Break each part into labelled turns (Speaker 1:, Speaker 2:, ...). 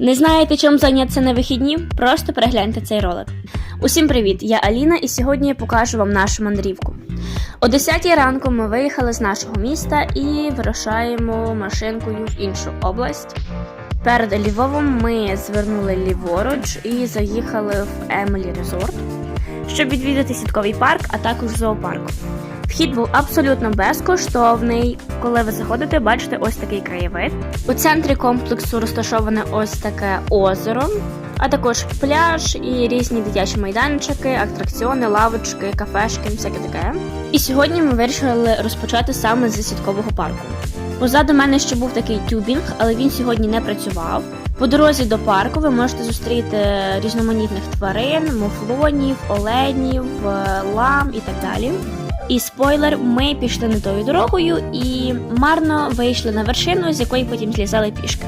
Speaker 1: Не знаєте, чим зайнятися на вихідні? Просто перегляньте цей ролик. Усім привіт! Я Аліна, і сьогодні я покажу вам нашу мандрівку. О 10 ранку ми виїхали з нашого міста і вирушаємо машинкою в іншу область. Перед Львовом ми звернули ліворуч і заїхали в Емелі Резорт, щоб відвідати сітковий парк, а також зоопарк. Вхід був абсолютно безкоштовний. Коли ви заходите, бачите ось такий краєвид. У центрі комплексу розташоване ось таке озеро, а також пляж і різні дитячі майданчики, атракціони, лавочки, кафешки, всяке таке. І сьогодні ми вирішили розпочати саме з сіткового парку. Позаду мене ще був такий тюбінг, але він сьогодні не працював. По дорозі до парку ви можете зустріти різноманітних тварин, муфлонів, оленів, е, лам і так далі. І спойлер, ми пішли не тою дорогою і марно вийшли на вершину, з якої потім злізали пішки.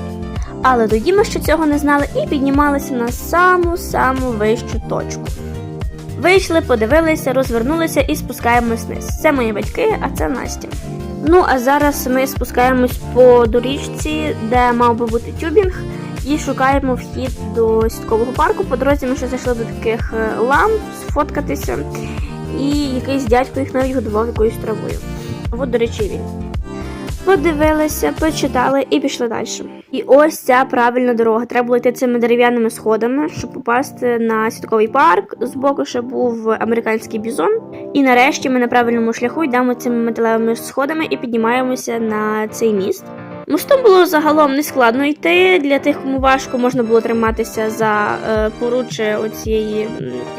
Speaker 1: Але тоді ми ще цього не знали і піднімалися на саму-саму вищу точку. Вийшли, подивилися, розвернулися і спускаємось вниз. Це мої батьки, а це Настя. Ну а зараз ми спускаємось по доріжці, де мав би бути тюбінг, і шукаємо вхід до сіткового парку. По дорозі ми ще зайшли до таких е, лам сфоткатися, і якийсь дядько їх навіть годував якоюсь травою. От, до речі, він. Подивилися, почитали і пішли далі. І ось ця правильна дорога. Треба було йти цими дерев'яними сходами, щоб попасти на сітковий парк. Збоку ще був американський бізон. І нарешті ми на правильному шляху йдемо цими металевими сходами і піднімаємося на цей міст. Мостом було загалом не складно йти. Для тих, кому важко, можна було триматися за е, поруччя оцієї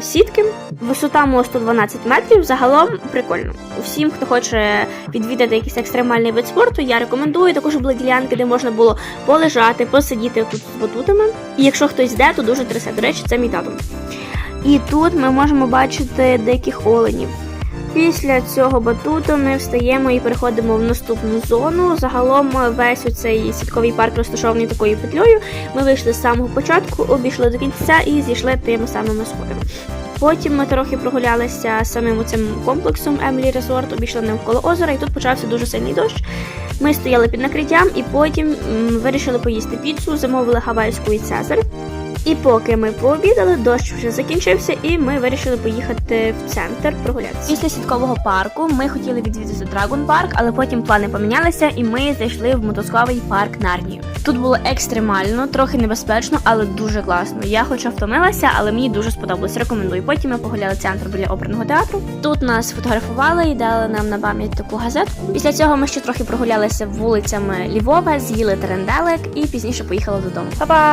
Speaker 1: сітки. Висота мосту 12 метрів. Загалом прикольно. Всім, хто хоче відвідати якийсь екстремальний вид спорту, я рекомендую. Також були ділянки, де можна було полежати, посидіти тут з батутами. І якщо хтось йде, то дуже трясе. До речі, це мій тато. І тут ми можемо бачити диких оленів. Після цього батуту ми встаємо і переходимо в наступну зону. Загалом весь цей сітковий парк розташований такою петлею. Ми вийшли з самого початку, обійшли до кінця і зійшли тими самими сходами. Потім ми трохи прогулялися самим цим комплексом Емілі Резорт, обійшли навколо озера, і тут почався дуже сильний дощ. Ми стояли під накриттям і потім вирішили поїсти піцу, замовили гавайську і цезарь. І поки ми пообідали, дощ вже закінчився, і ми вирішили поїхати в центр прогулятися. Після сіткового парку ми хотіли відвідати Драгон парк, але потім плани помінялися, і ми зайшли в мотосковий парк Нарнію. Тут було екстремально, трохи небезпечно, але дуже класно. Я хоча втомилася, але мені дуже сподобалось. Рекомендую. Потім ми погуляли центр біля оперного театру. Тут нас фотографували і дали нам на пам'ять таку газетку. Після цього ми ще трохи прогулялися вулицями Львова, з'їли теренделик і пізніше поїхали додому. Па-па!